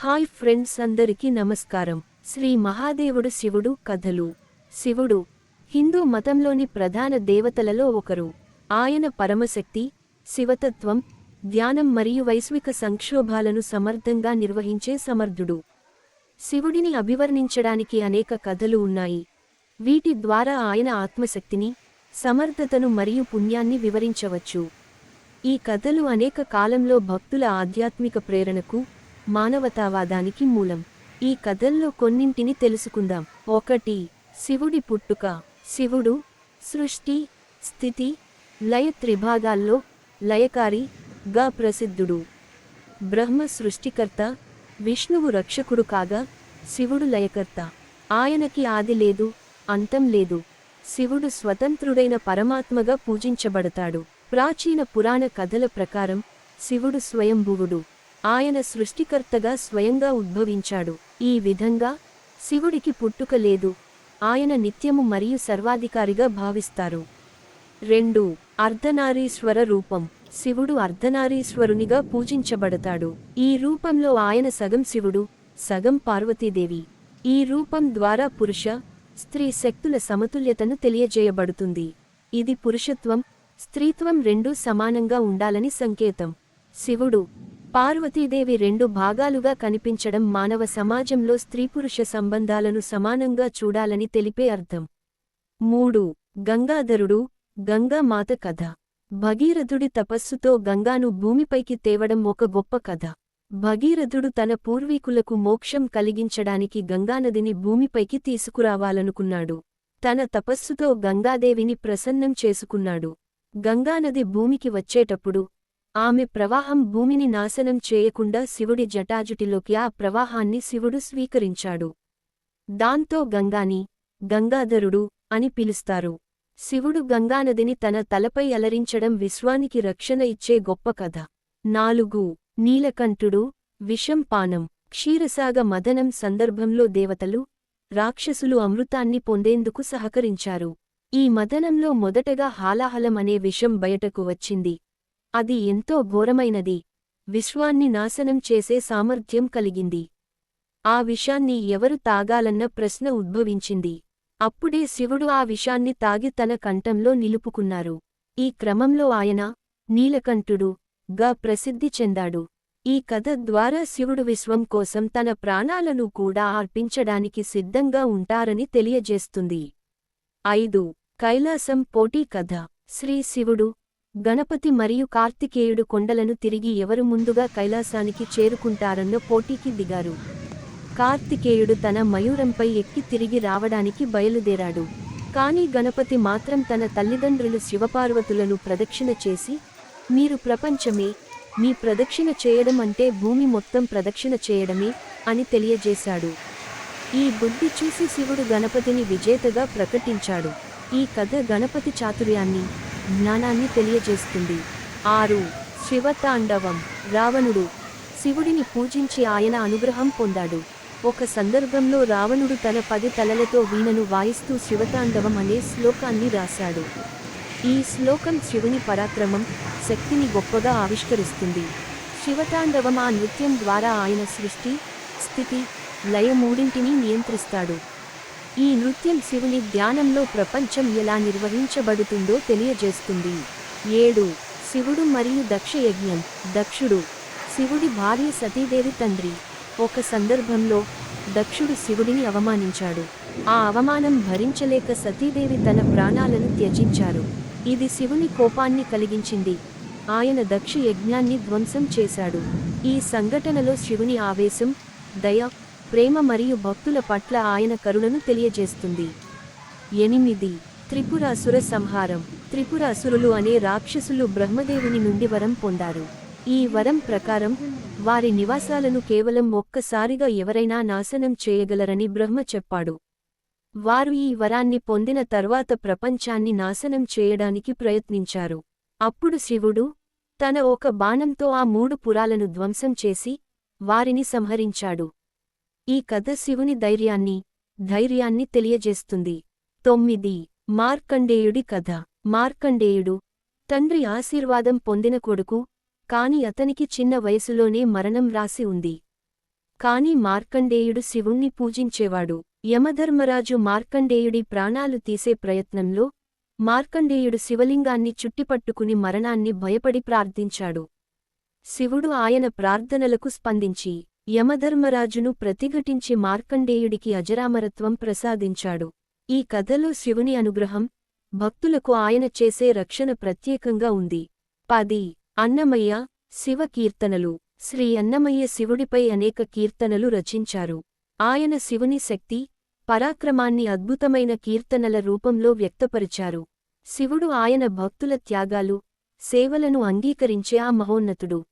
Hi friends అందరికీ నమస్కారం. శ్రీ మహాదేవుడు శివుడు కథలు. శివుడు హిందూ మతంలోని ప్రధాన దేవతలలో ఒకరు. ఆయన పరమశక్తి శివతత్వం ధ్యానం మరియు వైశ్విక సంక్షోభాలను సమర్థంగా నిర్వహించే సమర్థుడు. శివుడిని అభివర్ణించడానికి అనేక కథలు ఉన్నాయి. వీటి ద్వారా ఆయన ఆత్మశక్తిని సమర్థతను మరియు పుణ్యాన్ని వివరించవచ్చు. ఈ కథలు అనేక కాలంలో భక్తుల ఆధ్యాత్మిక ప్రేరణకు మానవతావాదానికి మూలం. ఈ కథల్లో కొన్నింటిని తెలుసుకుందాం. ఒకటి శివుడి పుట్టుక. శివుడు సృష్టి స్థితి లయ త్రిభాగాల్లో లయకారి గా ప్రసిద్ధుడు. బ్రహ్మ సృష్టికర్త విష్ణువు రక్షకుడు కాగా శివుడు లయకర్త. ఆయనకి ఆది లేదు అంతం లేదు. శివుడు స్వతంత్రుడైన పరమాత్మగా పూజించబడతాడు. ప్రాచీన పురాణ కథల ప్రకారం శివుడు స్వయంభువుడు. ఆయన సృష్టికర్తగా స్వయంగా ఉద్భవించాడు. ఈ విధంగా శివుడికి పుట్టుక లేదు. ఆయన నిత్యము మరియు సర్వాధికారిగా భావిస్తారు. రెండు అర్ధనారీశ్వర రూపం. శివుడు అర్ధనారీశ్వరునిగా పూజించబడతాడు. ఈ రూపంలో ఆయన సగం శివుడు సగం పార్వతీదేవి. ఈ రూపం ద్వారా పురుష స్త్రీ శక్తుల సమతుల్యతను తెలియజేయబడుతుంది. ఇది పురుషత్వం స్త్రీత్వం రెండూ సమానంగా ఉండాలని సంకేతం. శివుడు పార్వతీదేవి రెండు భాగాలుగా కనిపించడం మానవ సమాజంలో స్త్రీపురుష సంబంధాలను సమానంగా చూడాలని తెలిపే అర్థం. మూడు. గంగాధరుడు గంగామాత కథ. భగీరథుడి తపస్సుతో గంగాను భూమిపైకి తేవడం ఒక గొప్ప కథ. భగీరథుడు తన పూర్వీకులకు మోక్షం కలిగించడానికి గంగానదిని భూమిపైకి తీసుకురావాలనుకున్నాడు. తన తపస్సుతో గంగాదేవిని ప్రసన్నం చేసుకున్నాడు. గంగానది భూమికి వచ్చేటప్పుడు ఆమె ప్రవాహం భూమిని నాశనం చేయకుండా శివుడి జటాజుటిలోకి ఆ ప్రవాహాన్ని శివుడు స్వీకరించాడు. దాంతో గంగాని గంగాధరుడు అని పిలుస్తారు. శివుడు గంగానదిని తన తలపై అలరించడం విశ్వానికి రక్షణ ఇచ్చే గొప్ప కథ. నాలుగు నీలకంఠుడు విషం పానం క్షీరసాగ మదనం సందర్భంలో దేవతలు రాక్షసులు అమృతాన్ని పొందేందుకు సహకరించారు. ఈ మదనంలో మొదటగా హాలాహలం అనే విషం బయటకు వచ్చింది. అది ఎంతో ఘోరమైనది. విశ్వాన్ని నాశనం చేసే సామర్థ్యం కలిగింది. ఆ విషాన్ని ఎవరు తాగాలన్న ప్రశ్న ఉద్భవించింది. అప్పుడే శివుడు ఆ విషాన్ని తాగి తన కంఠంలో నిలుపుకున్నారు. ఈ క్రమంలో ఆయన నీలకంఠుడు గా ప్రసిద్ధి చెందాడు. ఈ కథ ద్వారా శివుడు విశ్వం కోసం తన ప్రాణాలను కూడా అర్పించడానికి సిద్ధంగా ఉంటారని తెలియజేస్తుంది. ఐదు కైలాసం పోటీ కథ. శ్రీ శివుడు గణపతి మరియు కార్తికేయుడు కొండలను తిరిగి ఎవరు ముందుగా కైలాసానికి చేరుకుంటారన్న పోటీకి దిగారు. కార్తికేయుడు తన మయూరంపై ఎక్కి తిరిగి రావడానికి బయలుదేరాడు. కానీ గణపతి మాత్రం తన తల్లిదండ్రులు శివపార్వతులను ప్రదక్షిణ చేసి మీరు ప్రపంచమే మీ ప్రదక్షిణ చేయడం అంటే భూమి మొత్తం ప్రదక్షిణ చేయడమే అని తెలియజేశాడు. ఈ బుద్ధి చూసి శివుడు గణపతిని విజేతగా ప్రకటించాడు. ఈ కథ గణపతి చాతుర్యాన్ని జ్ఞానాన్ని తెలియజేస్తుంది. ఆరు శివతాండవం. రావణుడు శివుడిని పూజించి ఆయన అనుగ్రహం పొందాడు. ఒక సందర్భంలో రావణుడు తన పది తలలతో వీణను వాయిస్తూ శివతాండవం అనే శ్లోకాన్ని రాశాడు. ఈ శ్లోకం శివుని పరాక్రమం శక్తిని గొప్పగా ఆవిష్కరిస్తుంది. శివతాండవం ఆ నృత్యం ద్వారా ఆయన సృష్టి స్థితి లయ మూడింటిని నియంత్రిస్తాడు. ఈ నృత్యం శివుని ధ్యానంలో ప్రపంచం ఎలా నిర్వహించబడుతుందో తెలియజేస్తుంది. ఏడు. శివుడు మరియు దక్ష యజ్ఞం దక్షుడు. శివుడి భార్య సతీదేవి తండ్రి. ఒక సందర్భంలో దక్షుడు శివుడిని అవమానించాడు. ఆ అవమానం భరించలేక సతీదేవి తన ప్రాణాలను త్యజించారు. ఇది శివుని కోపాన్ని కలిగించింది. ఆయన దక్ష యజ్ఞాన్ని ధ్వంసం చేశాడు. ఈ సంఘటనలో శివుని ఆవేశం దయ ప్రేమ మరియు భక్తుల పట్ల ఆయన కరుణను తెలియజేస్తుంది. ఎనిమిది. త్రిపురాసుర సంహారం. త్రిపురాసురులు అనే రాక్షసులు బ్రహ్మదేవుని నుండి వరం పొందారు. ఈ వరం ప్రకారం వారి నివాసాలను కేవలం ఒక్కసారిగా ఎవరైనా నాశనం చేయగలరని బ్రహ్మ చెప్పాడు. వారు ఈ వరాన్ని పొందిన తర్వాత ప్రపంచాన్ని నాశనం చేయడానికి ప్రయత్నించారు. అప్పుడు శివుడు తన ఒక బాణంతో ఆ మూడు పురాలను ధ్వంసం చేసి వారిని సంహరించాడు. ఈ కథ శివుని ధైర్యాన్ని ధైర్యాన్ని తెలియజేస్తుంది. తొమ్మిది. మార్కండేయుడి కథ. మార్కండేయుడు తండ్రి ఆశీర్వాదం పొందిన కొడుకు కాని అతనికి చిన్న వయసులోనే మరణం రాసి ఉంది. కాని మార్కండేయుడు శివుణ్ణి పూజించేవాడు. యమధర్మరాజు మార్కండేయుడి ప్రాణాలు తీసే ప్రయత్నంలో మార్కండేయుడు శివలింగాన్ని చుట్టిపట్టుకుని మరణాన్ని భయపడి ప్రార్థించాడు. శివుడు ఆయన ప్రార్థనలకు స్పందించి యమధర్మరాజును ప్రతిఘటించి మార్కండేయుడికి అజరామరత్వం ప్రసాదించాడు. ఈ కథలో శివుని అనుగ్రహం భక్తులకు ఆయన చేసే రక్షణ ప్రత్యేకంగా ఉంది. పది. అన్నమయ్య శివ కీర్తనలు. శ్రీ అన్నమయ్య శివుడిపై అనేక కీర్తనలు రచించారు. ఆయన శివుని శక్తి పరాక్రమాన్ని అద్భుతమైన కీర్తనల రూపంలో వ్యక్తపరిచారు. శివుడు ఆయన భక్తుల త్యాగాలు సేవలను అంగీకరించే ఆ మహోన్నతుడు.